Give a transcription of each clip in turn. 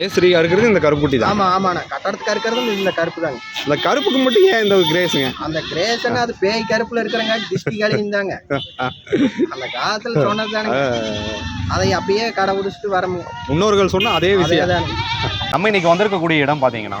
கேசரியா இருக்கிறது இந்த கருப்புட்டி தான். ஆமா ஆமாண்ணா கட்டடத்துக்கு இருக்கிறதும் இந்த கருப்பு தாங்க இந்த கருப்புக்கு மட்டும் ஏன் இந்த கிரேஸுங்க? அந்த கிரேசன் அது பேய் கருப்புல இருக்கிறங்க திஷ்டி கழிந்தாங்க அந்த காலத்துல சொன்னது தானுங்க. அதை அப்படியே கடைபிடிச்சிட்டு வரமுங்க முன்னோர்கள் சொன்ன அதே விஷயம். நம்ம இன்னைக்கு வந்திருக்கக்கூடிய இடம் பார்த்தீங்கன்னா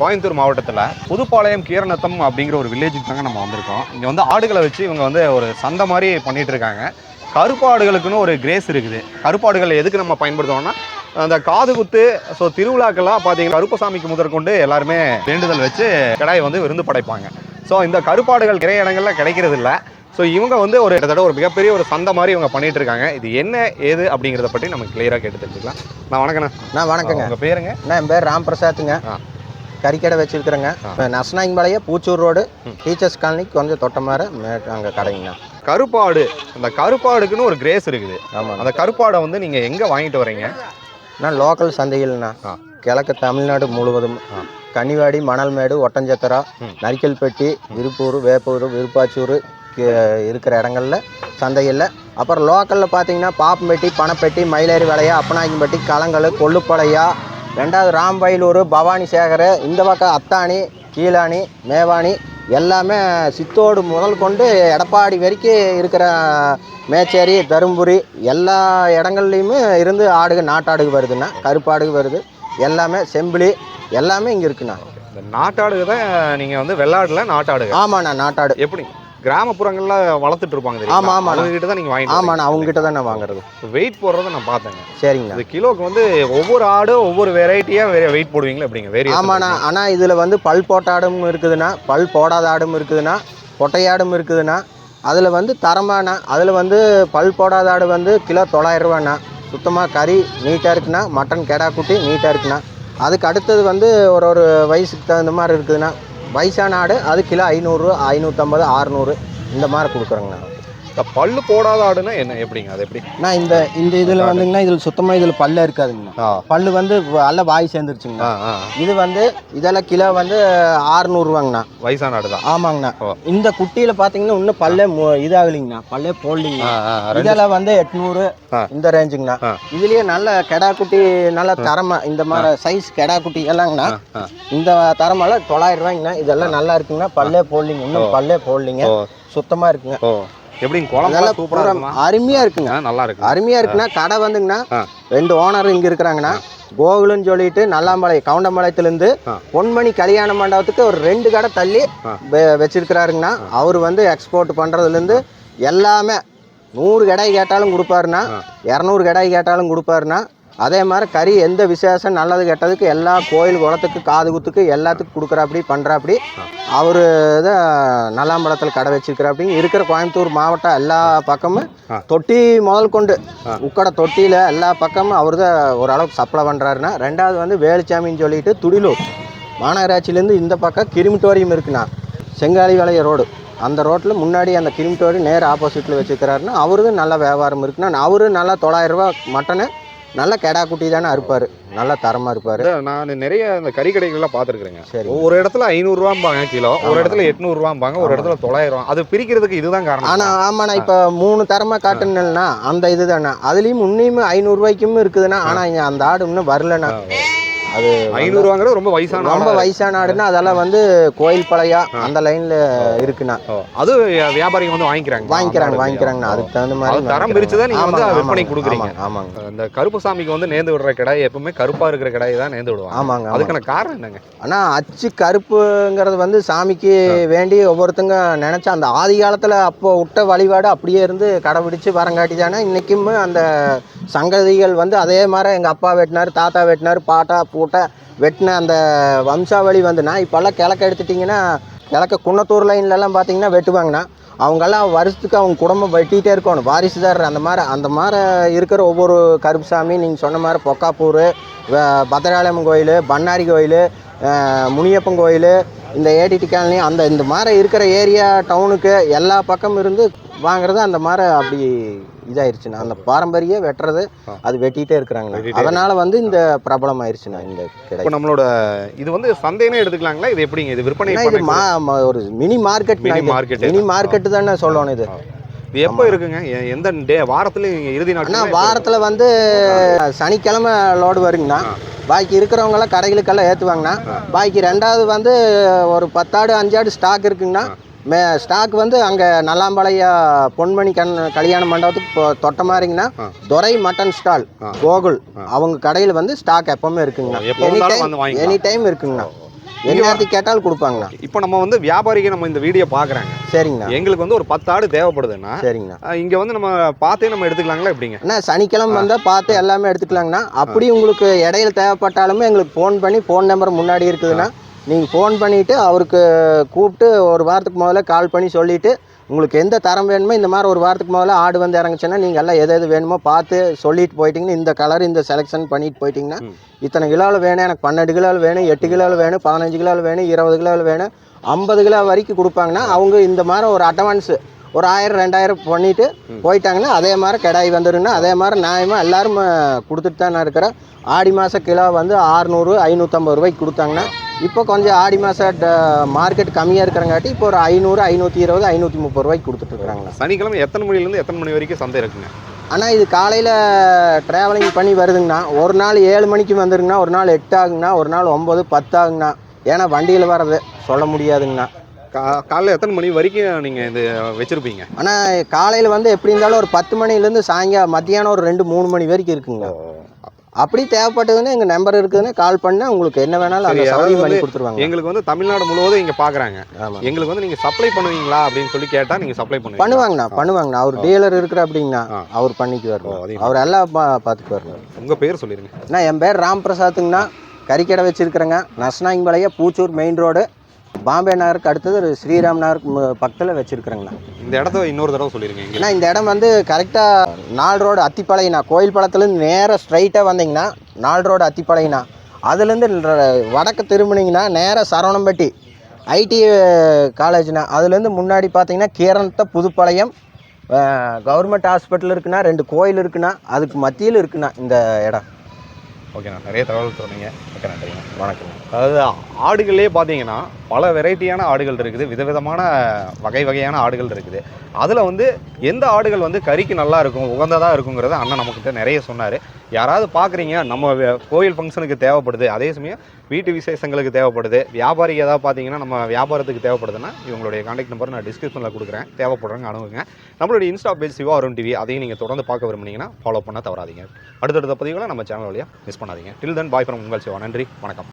கோயம்புத்தூர் மாவட்டத்தில் புதுப்பாளையம் கீரநத்தம் அப்படிங்கிற ஒரு வில்லேஜுக்கு தாங்க நம்ம வந்திருக்கோம். இங்கே வந்து ஆடுகளை வச்சு இவங்க வந்து ஒரு சந்தை மாதிரி பண்ணிட்டு இருக்காங்க. கருப்பு ஆடுகளுக்குன்னு ஒரு கிரேஸ் இருக்குது. கருப்பாடுகள் எதுக்கு நம்ம பயன்படுத்துவோம்னா அந்த காது குத்து ஸோ திருவிழாக்கெல்லாம் பார்த்தீங்கன்னா கருப்பசாமிக்கு முதற்கொண்டு எல்லாருமே வேண்டுதல் வச்சு கடாயை வந்து விருந்து படைப்பாங்க. ஸோ இந்த கருப்பாடுகள் நிறைய இடங்கள்ல கிடைக்கிறது இல்ல. ஸோ இவங்க வந்து ஒரு கிட்டத்தட்ட ஒரு மிகப்பெரிய ஒரு சந்தை மாதிரி இவங்க பண்ணிட்டு இருக்காங்க. இது என்ன ஏது அப்படிங்கிறத பற்றி நம்ம கிளியராக கேட்டு தெரிஞ்சுக்கலாம். நான் வணக்கண்ணா. நான் வணக்கங்க. உங்கள் பேருங்க? நான் என் பேர் ராம் பிரசாத்துங்க. கறிக்கடை வச்சிருக்கிறேங்க ஆ. Nasanankipalayam Poochur road. Teachers colony கொஞ்சம் தொட்டமார அங்கே கடைங்கண்ணா கருப்பாடு அந்த கருப்பாடுக்குன்னு ஒரு கிரேஸ் இருக்குது ஆமாங்க அந்த கருப்பாடை வந்து நீங்கள் எங்கே வாங்கிட்டு வரீங்க நான் லோக்கல் சந்தைகள்ண்ணா. கிழக்கு தமிழ்நாடு முழுவதும் ஆ. கன்னிவாடி மணல்மேடு ஒட்டஞ்சத்திரா. நரிக்கல்பட்டி விருப்பூர் வேப்பூர் விருப்பாச்சூர் இருக்கிற இடங்கள்ல சந்தைகளில் அப்புறம் லோக்கலில் பார்த்தீங்கன்னா பாப்பம்பட்டி பணப்பட்டி மயிலேறி வளையா அப்பனாக்கிம்பட்டி களங்கல் கொள்ளுப்பாளையா ரெண்டாவது ராம்பயலூர் பவானி சேகர் இந்த பக்கம் அத்தானி கீழானி மேவானி எல்லாமே சித்தோடு முதல் கொண்டு எடப்பாடி வரைக்கும் இருக்கிற மேச்சேரி தருமபுரி எல்லா இடங்கள்லையுமே இருந்து ஆடுக நாட்டாடுக வருதுண்ணா கருப்பாடுக வருது. எல்லாமே செம்பிளி எல்லாமே இங்கே இருக்குண்ணா. இந்த தான் நீங்கள் வந்து வெள்ளாடுல நாட்டாடுக? ஆமாண்ணா நாட்டாடு. எப்படி கிராமப்புறங்கள்ல வளர்த்துட்டு இருப்பாங்க ஆமா, ஆமாண்ணா. அவங்க கிட்ட தான் நீங்கள் வாங்கிட்டு ஆமாண்ணா அவங்ககிட்ட தான் நான் வாங்குறது. வெயிட் போடுறத நான் பார்த்தேங்க. சரிங்கண்ணா இந்த கிலோக்கு வந்து ஒவ்வொரு ஆடு ஒவ்வொரு வெரைட்டியாக வேற வெயிட் போடுவீங்களா எப்படிங்க? வேறு ஆமாண்ணா ஆனால் இதில் வந்து பல் போட்ட ஆடும் இருக்குதுண்ணா பல் போடாத ஆடும் இருக்குதுண்ணா பொட்டையாடும் இருக்குதுண்ணா அதில் வந்து தரமாண்ணா அதில் வந்து பல் போடாத ஆடு வந்து கிலோ தொள்ளாயிரரூவாண்ணா சுத்தமாக கறி நீட்டாக இருக்குண்ணா மட்டன் கெடா குட்டி நீட்டாக இருக்குண்ணா அதுக்கு அடுத்தது வந்து ஒரு ஒரு வயசுக்கு தகுந்த மாதிரி இருக்குதுண்ணா வயசான ஆடு அது கிலோ ஐநூறு ஐநூற்றம்பது அறுநூறு இந்த மாதிரி கொடுக்குறோங்கண்ணா இந்த பல்லு போடாத ஆடுனா என்ன? எப்படிங்க? அது எப்படி? நான் இந்த இந்த இதில் வந்துங்கண்ணா இதில் சுத்தமாக இதில் பல்ல இருக்காதுங்கண்ணா. பல்லு வந்து நல்ல வாய் சேர்ந்துருச்சுங்கண்ணா. இது வந்து இதெல்லாம் கிலோ வந்து ஆறுநூறுவாங்கண்ணா. வயசான ஆடு தான். ஆமாங்கண்ணா. இந்த குட்டியில பாத்தீங்கன்னா இன்னும் பல்லே இதாகலிங்கண்ணா. பல்லே போடலிங்க ஆ ஆ ரெண்டு இதெல்லாம் வந்து எட்நூறு. இந்த ரேஞ்சுங்கண்ணா. இதுலயே நல்ல கெடா குட்டி நல்ல தரமா இந்த மாதிரி சைஸ் கெடா குட்டி எல்லாங்கண்ணா. இந்த தரமெல்லாம் தொள்ளாயிரம் ரூபாய்ங்கண்ணா இதெல்லாம் நல்லா இருக்குங்கண்ணா. பல்லே போடலிங்க. இன்னும் பல்லே போடலிங்க. ஓ. சுத்தமா இருக்குங்க. எப்படிங்க? குழம்பு சூப்பராக பூரா இருக்குமா? அருமையா இருக்குங்க. நல்லா இருக்கு அருமையா இருக்குண்ணா கடை வந்துங்கண்ணா. ரெண்டு ஓனர் இங்க இருக்கிறாங்கண்ணா. கோகுலுன்னு சொல்லிட்டு நல்லாம்பாளையம் கவுண்டம்பாளையத்துலேருந்து. பொன்மணி கல்யாண மண்டபத்துக்கு ஒரு ரெண்டு கடை தள்ளி வச்சிருக்கிறாருங்கண்ணா. அவர் வந்து எக்ஸ்போர்ட் பண்றதுலேருந்து எல்லாமே நூறு கடை கேட்டாலும் கொடுப்பாருண்ணா. இரநூறு கடை கேட்டாலும் கொடுப்பாருண்ணா. அதே மாதிரி கறி எந்த விசேஷம் நல்லது கெட்டதுக்கு எல்லா கோயில் குளத்துக்கு காது குத்துக்கு எல்லாத்துக்கும் கொடுக்குறாப்படி பண்ணுறாப்படி அவர் தான் நல்லாம்பழத்தில் கடை வச்சிருக்கிறாப்படி. இருக்கிற கோயம்புத்தூர் மாவட்டம் எல்லா பக்கமும். தொட்டி முதல் கொண்டு. உக்கடை தொட்டியில் எல்லா பக்கமும் அவர் தான் ஓரளவுக்கு சப்ளை பண்ணுறாருண்ணா ரெண்டாவது வந்து வேலுச்சாமின்னு சொல்லிட்டு துடிலூர் மாநகராட்சியிலேருந்து இந்த பக்கம் கிரிமிட்டோரியம் இருக்குண்ணா செங்காலிவாளைய ரோடு. அந்த ரோட்டில் முன்னாடி அந்த கிரிமிட்டோரி நேர் ஆப்போசிட்டில் வச்சுக்கிறாருன்னா அவருக்கும் நல்ல வியாபாரம் இருக்குண்ணா. அவரு நல்லா தொள்ளாயிரம் ரூபா மட்டனு நல்ல கெடா குட்டி தானே இருப்பார் நல்லா தரமாக இருப்பார் நான் நிறைய இந்த கறி கடைகள்லாம் பார்த்துருக்குறேங்க. சரி. ஒரு இடத்துல ஐநூறுரூவாம்பாங்க கிலோ ஒரு. இடத்துல எட்நூறுரூவாம்பாங்க ஒரு. இடத்துல தொள்ளாயிரம் அது பிரிக்கிறதுக்கு இதுதான் காரணம். ஆனால் ஆமாண்ணா இப்போ மூணு தரமாக காட்டுனா அந்த இது தானே. அதுலேயும் இன்னும் ஐநூறுரூவாய்க்கும் இருக்குதுண்ணா ஆனால் அந்த ஆடு இன்னும் வரலண்ணா. அது ஐநூறுவாங்கிறது ரொம்ப வயசான ரொம்ப வயசான ஆடுனா அதெல்லாம் வந்து கோயில் பழையா அந்த லைனில் இருக்குண்ணா அது வியாபாரிங்க வந்து வாங்கிக்கிறாங்க. வாங்கிக்கிறாங்க வாங்கிக்கிறாங்கண்ணா. அதுக்கு தகுந்த மாதிரி தரம் பிரிச்சு தான் நீங்க வந்து விற்பனை கொடுக்குறீங்க. ஆமாங்க, இந்த கருப்பு சாமிக்கு வந்து நேர்ந்து விடுற கிடாய் எப்பவுமே கருப்பா இருக்கிற கிடாய் தான் நேர்ந்து விடுவாங்க. ஆமாங்க அதுக்கான காரணம் என்னங்க? ஆனால் அச்சு கருப்புங்கிறது வந்து சாமிக்கு வேண்டி ஒவ்வொருத்தங்க நினச்சா அந்த ஆதி காலத்தில் அப்போ விட்ட வழிபாடு அப்படியே இருந்து கடைபிடிச்சு வரங்காட்டி தானே இன்றைக்கும் அந்த சங்கதிகள் வந்து அதே மாதிரி எங்கள் அப்பா வெட்டினார் தாத்தா வெட்டினார் பாட்டா பூட்டா வெட்டின அந்த வம்சாவளி வந்துன்னா இப்போல்லாம் கிழக்க எடுத்துட்டிங்கன்னா கிழக்க குன்னத்தூர் லைன்லலாம் பார்த்தீங்கன்னா வெட்டுவாங்கண்ணா. அவங்கெல்லாம் வருஷத்துக்கு அவங்க குடும்பம் வெட்டிகிட்டே இருக்கணும். வாரிசுதாரர் அந்த மாதிரி அந்த மாதிரி இருக்கிற ஒவ்வொரு கருப்புசாமி நீங்கள் சொன்ன மாதிரி பொக்காப்பூர் வ- பத்ராலயம் கோயில் பண்ணாரி கோயில் முனியப்பன் கோயில் இந்த ஏடிடி காலனி அந்த இந்த மாதிரி இருக்கிற ஏரியா டவுனுக்கு எல்லா பக்கம் இருந்து வாங்குறது அந்த மாதிரி அப்படி இதாயிருச்சுண்ணா. அந்த பாரம்பரிய வெட்டுறது அது வெட்டிகிட்டே இருக்கிறாங்கண்ணா. அதனால வந்து இந்த பிரபலம் ஆயிருச்சுண்ணா இந்த இப்போ நம்மளோட இது வந்து சந்தைனே எடுத்துக்கலாங்களா? இது எப்படிங்க? இது விற்பனை இது மா ஒரு mini market Mini market. Mini market தானே சொல்லணும் இது. இது எப்போ இருக்குங்க? எந்த டே வாரத்துல இறுதி நாட்கள் வாரத்தில் வந்து சனிக்கிழமை லோடு வருங்கண்ணா. பாக்கி இருக்கிறவங்களாம் கடைகளுக்கெல்லாம் ஏற்றுவாங்கண்ணா பாக்கி ரெண்டாவது வந்து ஒரு பத்தாடு அஞ்சாடு ஸ்டாக் இருக்குங்கண்ணா. மே ஸ்டாக் வந்து அங்கே நல்லாம்பாளைய பொன்மணி கண் கல்யாண மண்டபத்துக்கு இப்போ தொட்ட மாதிரிங்கண்ணா ஆ. Durai mutton stall. கோகுல். அவங்க கடையில் வந்து ஸ்டாக் எப்பவுமே இருக்குங்கண்ணா. எப்போ எனி வந்தாலும் டைம் வந்து வாங்கிக்கலாம். எனி டைம் இருக்குங்கண்ணா என்ன நேரத்துக்கு கேட்டாலும் கொடுப்பாங்கண்ணா. இப்போ நம்ம வந்து வியாபாரிக்கு நம்ம இந்த வீடியோ பாக்குறாங்க. சரிங்கண்ணா. எங்களுக்கு வந்து ஒரு பத்து ஆடு தேவைப்படுதுன்னா சரிங்கண்ணா. அஹ் இங்க வந்து நம்ம பார்த்தே நம்ம எடுத்துக்கலாங்களா எப்படிங்க? அண்ணா சனிக்கிழமை வந்தால் பார்த்து எல்லாமே எடுத்துக்கலாங்கண்ணா. அப்படி உங்களுக்கு இடையில தேவைப்பட்டாலுமே எங்களுக்கு ஃபோன் பண்ணி ஃபோன் நம்பர் முன்னாடி இருக்குதுண்ணா நீங்கள் ஃபோன் பண்ணிவிட்டு அவருக்கு கூப்பிட்டு ஒரு வாரத்துக்கு முதல்ல கால் பண்ணி சொல்லிவிட்டு உங்களுக்கு எந்த தரம் வேணுமோ இந்த மாதிரி ஒரு வாரத்துக்கு முதல்ல ஆடு வந்து இறங்குச்சுன்னா நீங்கள் எல்லாம் எது எது வேணுமோ பார்த்து சொல்லிட்டு போயிட்டீங்கன்னா இந்த கலர் இந்த செலெக்ஷன் பண்ணிட்டு போயிட்டீங்கன்னா. இத்தனை கிலோவில் வேணும் எனக்கு பன்னெண்டு கிலோவில் வேணும் எட்டு கிலோவில் வேணும் பதினஞ்சு கிலோவில் வேணும் இருபது கிலோவில் வேணும் ஐம்பது கிலோ வரைக்கும் கொடுப்பாங்கன்னா அவங்க இந்த மாதிரி ஒரு அட்வான்ஸு ஒரு ஆயிரம் ரெண்டாயிரம் பண்ணிட்டு போயிட்டாங்கன்னா அதே மாதிரி கிடாய் வந்துடுங்கன்னா அதே மாதிரி நியாயமாக எல்லாரும் கொடுத்துட்டு தானே இருக்கிறோம் ஆடி மாதம் கிலோ வந்து ஆறுநூறு ஐநூற்றம்பது ரூபாய்க்கு கொடுத்தாங்கன்னா இப்போ கொஞ்சம் ஆடி மாதம் மார்க்கெட் கம்மியாக இருக்கிறங்காட்டி இப்போ ஒரு ஐநூறு ஐநூற்றி இருபது ஐநூற்றி முப்பது ரூபாய்க்கு கொடுத்துட்ருக்குறாங்களா சனிக்கிழமை எத்தனை மணில இருந்து எத்தனை மணி வரைக்கும் சந்தை இருக்குங்க? ஆனால் இது காலையில் ட்ராவலிங் பண்ணி வருதுங்கண்ணா ஒரு நாள் ஏழு மணிக்கு வந்துருங்கண்ணா ஒரு நாள் எட்டு ஆகுங்கண்ணா ஒரு நாள் ஒம்பது பத்து ஆகுங்கண்ணா ஏன்னா வண்டியில் வர்றது சொல்ல முடியாதுங்கண்ணா கா- காலைல எத்தனை மணி வரைக்கும் நீங்க இது வச்சிருப்பீங்க? ஆனால் காலையில் வந்து எப்படி இருந்தாலும் ஒரு பத்து மணிலேருந்து சாயங்காலம் மத்தியானம் ஒரு ரெண்டு மூணு மணி வரைக்கும் இருக்குங்க. அப்படி தேவைப்பட்டதுன்னு எங்கள் நம்பர் இருக்குதுன்னு கால் பண்ணால் உங்களுக்கு என்ன வேணாலும் அதாவது சௌகரியம் பண்ணி கொடுத்துருவாங்க. எங்களுக்கு வந்து தமிழ்நாடு முழுவதும் இங்க பாக்குறாங்க. ஆமாம் எங்களுக்கு வந்து நீங்க சப்ளை பண்ணுவீங்களா அப்படின்னு சொல்லி கேட்டா நீங்க சப்ளை பண்ணுவீங்க பண்ணுவாங்கண்ணா பண்ணுவாங்கண்ணா. அவர் டீலர் இருக்கிற அப்படிங்கண்ணா. அவர் பண்ணிக்குவார். அவர் எல்லாம் பா பார்த்துக்குவாருங்க உங்க பேர் சொல்லிருங்க. அண்ணா என் பேர் ராம் பிரசாத்துங்கண்ணா. கறிக்கடை வச்சுருக்கிறேங்க. நஸ்னாங்கிபாளைய பூச்சூர் மெயின் ரோடு பாம்பே நகருக்கு அடுத்தது ஸ்ரீராம் நகருக்கு பக்கத்தில் வச்சுருக்குறேங்கண்ணா. இந்த இடத்த இன்னொரு தடவை சொல்லிருங்க எங்க அண்ணா இந்த இடம் வந்து கரெக்டாக நால் ரோடு அத்திப்பாளையண்ணா. கோயில் பழத்துலேருந்து நேராக ஸ்ட்ரைட்டாக வந்தீங்கன்னா நால் ரோடு அத்திப்பாளையண்ணா. அதுலேருந்து வடக்கு திரும்பினீங்கன்னா நேராக சரவணம்பட்டி ஐடி காலேஜ்ண்ணா அதுலேருந்து முன்னாடி பார்த்தீங்கன்னா கீரனத்த புதுப்பாளையம் கவர்மெண்ட் ஹாஸ்பிட்டல் இருக்குண்ணா. ரெண்டு கோயில் இருக்குண்ணா. அதுக்கு மத்தியில் இருக்குண்ணா இந்த இடம். ஓகேண்ணா நிறைய தகவல் சொன்னீங்க. ஓகே நன்றிங்க வணக்கம். அதாவது ஆடுகளே பார்த்தீங்கன்னா பல வெரைட்டியான ஆடுகள் இருக்குது. விதவிதமான வகை வகையான ஆடுகள் இருக்குது. அதில் வந்து எந்த ஆடுகள் வந்து கறிக்கு நல்லா இருக்கும் உகந்ததாக இருக்குங்கிறத அண்ணன் நம்மக்கிட்ட நிறைய சொன்னார். யாராவது பார்க்குறீங்க நம்ம கோயில் ஃபங்க்ஷனுக்கு தேவைப்படுது அதே சமயம் வீட்டு விசேஷங்களுக்கு தேவைப்படுது வியாபாரிக்கு ஏதாவது பார்த்தீங்கன்னா நம்ம வியாபாரத்துக்கு தேவைப்படுதுன்னா இவங்களுடைய கான்டாக்ட் நம்பர் நான் டிஸ்கிரிப்ஷனில் கொடுக்குறேன். தேவைப்படுறாங்க அணுகுங்க. நம்மளுடைய Insta page Siva Arun TV அதையும் நீங்கள் தொடர்ந்து பார்க்க விரும்புனீங்கன்னா ஃபாலோ பண்ண தவறாதீங்க. அடுத்தடுத்த பதிவுகளை நம்ம சேனல் வழியாக மிஸ் பண்ணாதீங்க. டில் தென் பாய் ஃப்ரம் உங்கள் சிவா. நன்றி வணக்கம்.